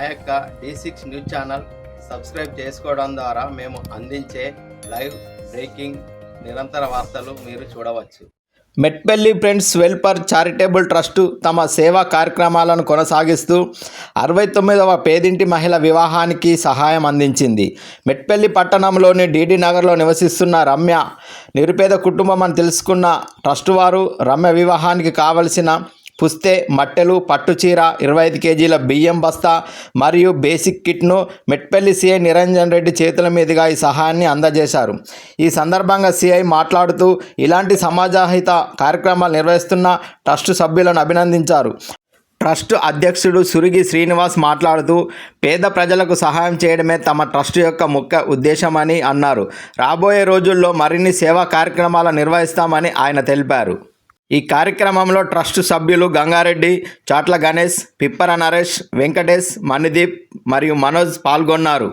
మా యొక్క D six news channel subscribe చేసుకోవడం ద్వారా మేము అందించే లైవ్ బ్రేకింగ్ నిరంతర వార్తలు మీరు చూడవచ్చు. Metpalli friends welfare charitable trust తమ సేవా కార్యక్రమాలను కొనసాగిస్తూ అరవై తొమ్మిదవ పేదింటి మహిళ వివాహానికి సహాయం అందించింది. మెట్పల్లి పట్టణంలోని డీడీ నగర్లో నివసిస్తున్న రమ్య నిరుపేద కుటుంబం అని తెలుసుకున్న ట్రస్ట్ వారు రమ్య వివాహానికి కావలసిన పుస్తే మట్టెలు పట్టుచీర ఇరవై ఐదు కేజీల బియ్యం బస్తా మరియు బేసిక్ కిట్ను మెట్పల్లి సిఐ నిరంజన్ రెడ్డి చేతుల మీదుగా ఈ సహాయాన్ని అందజేశారు. ఈ సందర్భంగా సిఐ మాట్లాడుతూ ఇలాంటి సమాజహిత కార్యక్రమాలు నిర్వహిస్తున్న ట్రస్ట్ సభ్యులను అభినందించారు. ట్రస్ట్ అధ్యక్షుడు సురిగి శ్రీనివాస్ మాట్లాడుతూ పేద ప్రజలకు సహాయం చేయడమే తమ ట్రస్ట్ యొక్క ముఖ్య ఉద్దేశమని అన్నారు. రాబోయే రోజుల్లో మరిన్ని సేవా కార్యక్రమాలు నిర్వహిస్తామని ఆయన తెలిపారు. ఈ కార్యక్రమంలో ట్రస్ట్ సభ్యులు గంగారెడ్డి చాట్ల గణేష్ పిప్పర నరేష్ వెంకటేష్ మణిదీప్ మరియు మనోజ్ పాల్గొన్నారు.